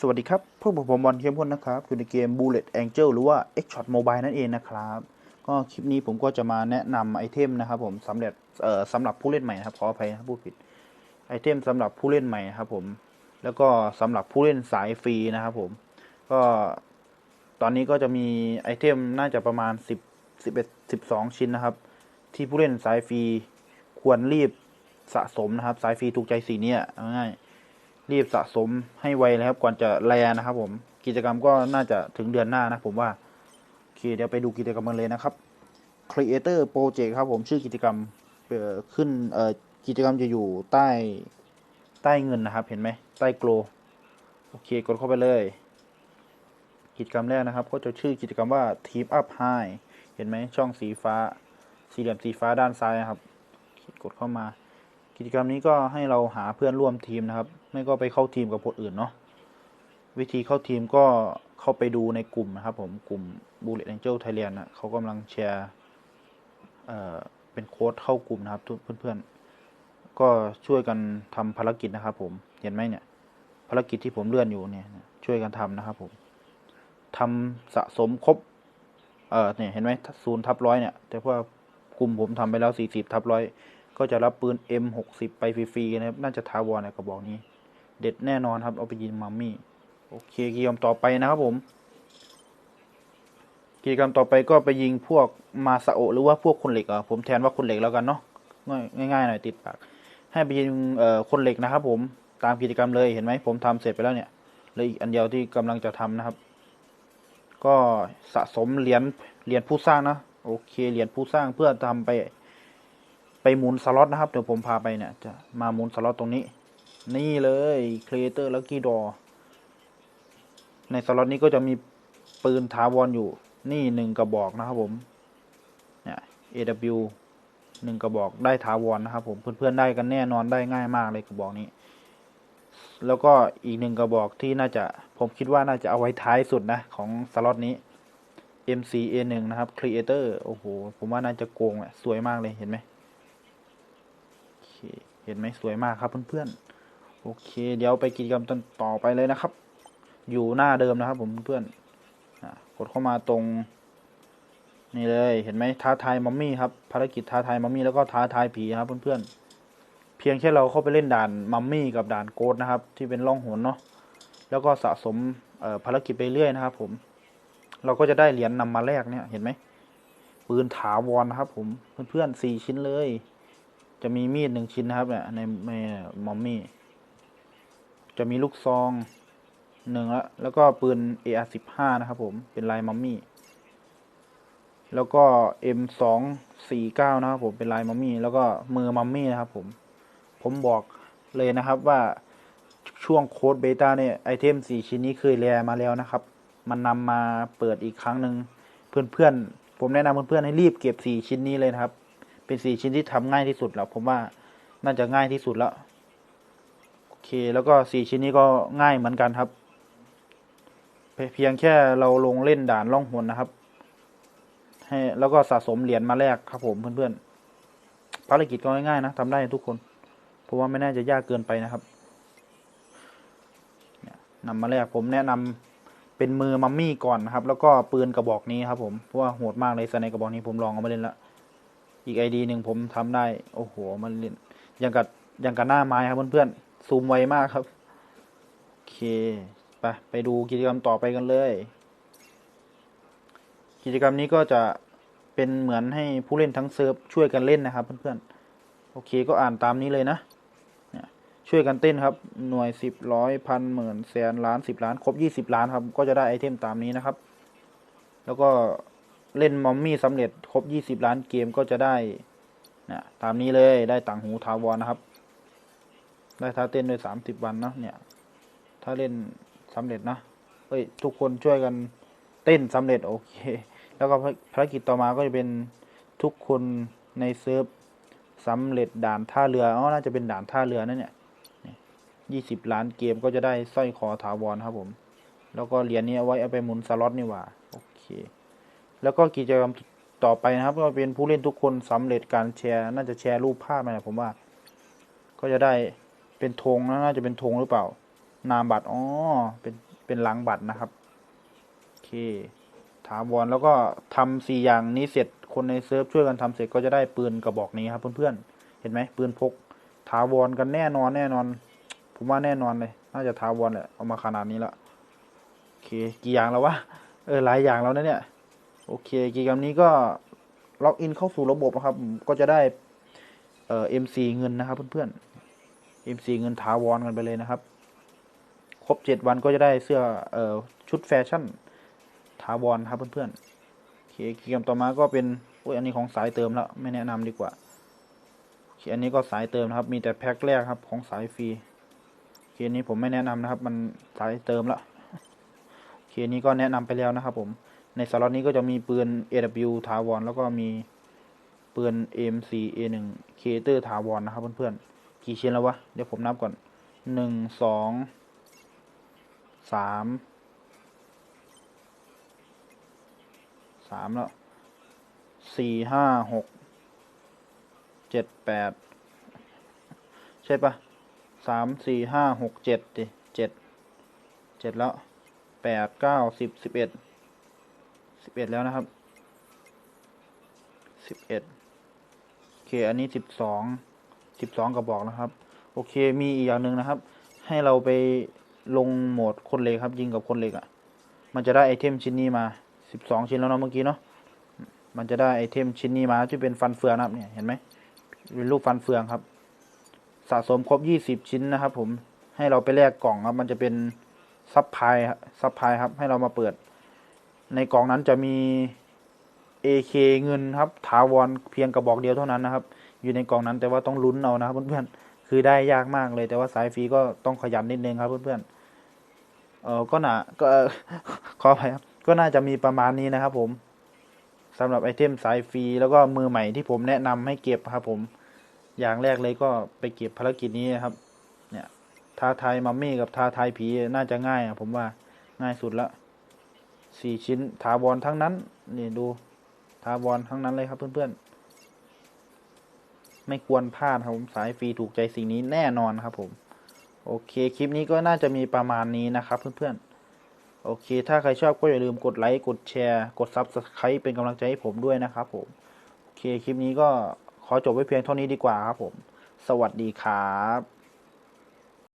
สวัสดีครับ พวกผมบอลเข้มข้นนะครับ อยู่ในเกม Bullet Angel หรือว่า X Shot Mobile นั่นเองนะครับ ก็คลิปนี้ผมก็จะมาแนะนำไอเทมนะครับผมสำหรับเอ่อสำหรับผู้เล่นใหม่นะครับขออภัยนะพูดผิด ไอเทมสำหรับผู้เล่นใหม่ครับผม แล้วก็สำหรับผู้เล่นสายฟรีนะครับผม ก็ตอนนี้ก็จะมีไอเทมน่าจะประมาณ 10 11 12 ชิ้นนะครับ ที่ผู้เล่นสายฟรีควรรีบสะสมนะครับ สายฟรีถูกใจสีเนี้ยเอาง่ายๆ รีบสะสมให้ไวเลยครับ ก่อนจะแลนะครับ ผม กิจกรรมก็น่าจะถึงเดือนหน้านะผมว่าโอเคเดี๋ยวไปดูกิจกรรมกันเลยนะครับ Creator Project ครับ ผมชื่อกิจกรรมเอ่อขึ้นเอ่อกิจกรรมจะอยู่ใต้ใต้เงินนะครับ เห็นไหมใต้โกลโอเคกดเข้าไปเลย กิจกรรมแรกนะครับ ก็จะชื่อกิจกรรมว่า Team Up High เห็นไหมช่องสีฟ้า สี่เหลี่ยมสีฟ้าด้านซ้ายครับ กดเข้ามา กิจกรรมนี้ก็ให้เราหาเพื่อนร่วมทีมนะครับ ไม่ก็ไปเข้าทีมกับคนอื่นเนาะวิธีเข้าทีมก็เข้าไปดูในกลุ่มนะครับผมกลุ่ม Bullet Angel Thailand นะเขากำลังแชร์เอ่อเป็นโค้ดเข้ากลุ่มนะครับเพื่อนๆ ก็ช่วยกันทำภารกิจนะครับผมเห็นไหมเนี่ยภารกิจที่ผมเลื่อนอยู่เนี่ยช่วยกันทำนะครับผมทำสะสมครบเออเนี่ยเห็นไหมศูนย์ทับร้อยเนี่ย แต่ว่ากลุ่มผมทำไปแล้วสี่สิบทับร้อย ก็จะรับปืน M60 ไปฟรีๆนะครับ น่าจะทาวรในกระบอกนี้ เด็ดแน่นอนครับ เอาไปยิงมัมมี่ โอเคกิจกรรมต่อไปนะครับผม กิจกรรมต่อไปก็ไปยิงพวกมาซาโอหรือว่าพวกคนเหล็กอะผมแทนว่าคนเหล็กแล้วกันเนาะ ง่ายๆหน่อยติดปาก ให้ไปยิงเอ่อคนเหล็กนะครับผม ตามกิจกรรมเลยเห็นไหมผมทำเสร็จไปแล้วเนี่ยเหลยอีกอันเดียวที่กำลังจะทำนะครับ ก็สะสมเหรียญ เหรียญผู้สร้างนะ โอเค เหรียญผู้สร้างเพื่อทำไป ไปหมุนสล็อตนะครับเดี๋ยวผมพาไปเนี่ยจะมาหมุนสล็อตตรงนี้ นี่เลย Creator Lucky Door ในสล็อตนี้ก็จะมีปืนถาวรอยู่ นี่หนึ่งกระบอกนะครับผมเนี่ย AW หนึ่งกระบอกได้ถาวรนนะครับผมเพื่อนๆได้กันแน่นอนได้ง่ายมากเลยกระบอกนี้ แล้วก็อีกหนึ่งกระบอกที่น่าจะผมคิดว่าน่าจะเอาไว้ท้ายสุดนะของสล็อตนี้ MCA1 นะครับ Creator โอ้โห ผมว่าน่าจะโกงแหละสวยมากเลยเห็นไหม เคเห็นไหมสวยมากครับเพื่อนๆ โอเค เดี๋ยวไปกิจกรรมต่อไปเลยนะครับ อยู่หน้าเดิมนะครับ ผมเพื่อนอกดเข้ามาตรง นี่เลยเห็นไหมท้าทายมัมมี่ครับภารกิจท้าทายมัมมี่แล้วก็ท้าทายผีครับเพื่อนๆ เพียงแค่เราเข้าไปเล่นด่านมัมมี่กับด่านโกดนะครับ ที่เป็นล่องหนเนาะแล้วก็สะสมภารกิจไปเรื่อยนะครับ ผม เราก็จะได้เหรียญนำมาแลกเนี่ยเห็นไหมปืนถาวรนะครับ ผมเพื่อนๆสี่ชิ้นเลย จะมีมีดหนึ่งชิ้นนะครับเนี่ยในในมัมมี่ จะมีลูกซองหนึ่งแล้วแล้วก็ปืน AR15 นะครับผมเป็นลายมัมมี่ แล้วก็ M249 นะครับผมเป็นลายมัมมี่ แล้วก็มือมัมมี่นะครับผม ผมบอกเลยนะครับว่าช่วงโค้ดเบต้าเนี่ยไอเทมสี่ชิ้นนี้เคยแลมาแล้วนะครับ มันนำมาเปิดอีกครั้งหนึ่งเพื่อนๆ ผมแนะนำเพื่อนๆให้รีบเก็บสี่ชิ้นนี้เลยนะครับ เป็นสี่ชิ้นที่ทำง่ายที่สุดแล้วผมว่าน่าจะง่ายที่สุดแล้วโอเคแล้วก็สี่ชิ้นนี้ก็ง่ายเหมือนกันครับ เพียงแค่เราลงเล่นด่านล่องหนนะครับ ให้แล้วก็สะสมเหรียญมาแลกครับผมเพื่อนๆภารกิจก็ง่ายๆนะทำได้ทุกคนเพราะว่าไม่น่าจะยากเกินไปนะครับนี่ยนำมาแลกผมแนะนำเป็นมือมัมมี่ก่อนนะครับ แล้วก็ปืนกระบอกนี้ครับผมเพราะว่าโหดมากเลยสไนกระบอกนี้ผมลองเอามาเล่นแล้ว อีกไอดีหนึ่งผมทำได้ โอ้โห มันเล่นยังกับยังกับหน้าไม้ครับเพื่อนๆซูมไวมากครับ โอเค ไป ไปดูกิจกรรมต่อไปกันเลย กิจกรรมนี้ก็จะเป็นเหมือนให้ผู้เล่นทั้งเซิร์ฟช่วยกันเล่นนะครับเพื่อนๆ โอเคก็อ่านตามนี้เลยนะช่วยกันเต้นครับ หน่วยสิบร้อยพันหมื่นแสนล้านสิบล้าน ครบยี่สิบล้านครับ ก็จะได้ไอเทมตามนี้นะครับ แล้วก็ เล่นมอมมี่สำเร็จครบยี่สิบล้านเกมก็จะได้นี่ยตามนี้เลยได้ต่างหูทาวรนะครับ ได้ท่าเต้นด้วยสามสิบวันเนาะเนี่ย ถ้าเล่นสำเร็จนะเฮ้ยทุกคนช่วยกันเต้นสำเร็จโอเค แล้วก็ภารกิจต่อมาก็จะเป็นทุกคนในเซิร์ฟสำเร็จด่านท่าเรืออ๋อน่าจะเป็นด่านท่าเรือนั่นเนี่ยยี่สิบล้านเกมก็จะได้สร้อยคอถาวรครับผม แล้วก็เหรียญนี้เอาไว้เอาไปหมุนสล็อตนี่ว่า โอเค แล้วก็กิจกรรมต่อไปนะครับ ก็เป็นผู้เล่นทุกคนสำเร็จการแชร์ น่าจะแชร์รูปภาพมาแหละผมว่า ก็จะได้เป็นธงนะน่าจะเป็นธงหรือเปล่า นามบัตรอ๋อเป็นเป็นหลังบัตรนะครับโอเคถาวรแล้วก็ทำสี่อย่างนี้เสร็จคนในเซิร์ฟช่วยกันทำเสร็จก็จะได้ปืนกระบอกนี้ครับเพื่อนๆเห็นไหมปืนพก ถาวรกันแน่นอนแน่นอน ผมว่าแน่นอนเลย น่าจะถาวรแหละเอามาขนาดนี้ละโอเค กี่อย่างแล้ววะเออหลายอย่างแล้วนะเนี่ย โอเคกิจกรรมนี้ก็ล็อกอินเข้าสู่ระบบนะครับ ก็จะได้เอ่อ MC เงินนะครับเพื่อนๆ MC เงินถาวรกันไปเลยนะครับ ครบเจ็ดวันก็จะได้เสื้อเอ่อชุดแฟชั่นถาวรครับเพื่อนๆโอเคกิจกรรมต่อมาก็เป็นโอ้ยอันนี้ของสายเติมแล้วไม่แนะนำดีกว่าโอเคอันนี้ก็สายเติมนะครับ มีแต่แพ็คแรกครับของสายฟรีโอเคอันนี้ผมไม่แนะนำนะครับ มันสายเติมแล้วโอเคอันนี้ก็แนะนำไปแล้วนะครับผม ในสล็อตนี้ก็จะมีปืน AW ถาวรแล้วก็มีปืน AMC A1 เคเตอร์ถาวรนะครับเพื่อนๆกี่ชิ้นแล้ววะ เดี๋ยวผมนับก่อนหนึ่งสองสามสามแล้วสี่ห้าหกเจ็ดแปดใช่ปะสามสี่ห้าหกเจ็ดดิเจ็ดเจ็ดแล้วแปดเก้าสิบสิบเอ็ด สิบเอ็ดแล้วนะครับสิบเอ็ดโอเค อันนี้สิบสองสิบสองกระบอกนะครับ โอเค มีอีกอย่างหนึ่งนะครับ ให้เราไปลงโหมดคนเหล็กครับ ยิงกับคนเหล็กอะ่ะ มันจะได้ไอเทมชิ้นนี้มาสิบสองชิ้นแล้วเนาะเมื่อกี้เนาะ มันจะได้ไอเทมชิ้นนี้มาที่เป็นฟันเฟืองนะครับเนี่ยเห็นไหมเป็นรูปฟันเฟืองครับ สะสมครบยี่สิบชิ้นนะครับ ผม ให้เราไปแลกกล่องครับ มันจะเป็นซับพายครับซับพายครับ ให้เรามาเปิด ในกล่องนั้นจะมี AK เงินครับถาวรเพียงกระบอกเดียวเท่านั้นนะครับ อยู่ในกล่องนั้นแต่ว่าต้องลุ้นเอานะครับเพื่อนๆคือได้ยากมากเลย แต่ว่าสายฟรีก็ต้องขยันนิดนึงครับเพื่อนๆเออก็น่าก็ขออภัยครับก็น่าจะมีประมาณนี้นะครับ ผมสำหรับไอเทมสายฟรีแล้วก็มือใหม่ที่ผมแนะนำให้เก็บครับ ผมอย่างแรกเลยก็ไปเก็บภารกิจนี้นะครับ เนี่ยท้าทายมัมมี่กับท้าทายผีน่าจะง่ายอะผมว่าง่ายสุดละ สี่ชิ้นถาวรทั้งนั้น นี่ดูถาวรทั้งนั้นเลยครับ เพื่อนๆ ไม่ควรพลาดครับผมสายฟรีถูกใจสิ่งนี้แน่นอนครับ ผม โอเคคลิปนี้ก็น่าจะมีประมาณนี้นะครับเพื่อนๆ โอเค ถ้าใครชอบก็อย่าลืมกดไลค์กดแชร์ กด Subscribe เป็นกำลังใจให้ผมด้วยนะครับ ผมโอเคคลิปนี้ก็ขอจบไว้เพียงเท่านี้ดีกว่าครับผม สวัสดีครับ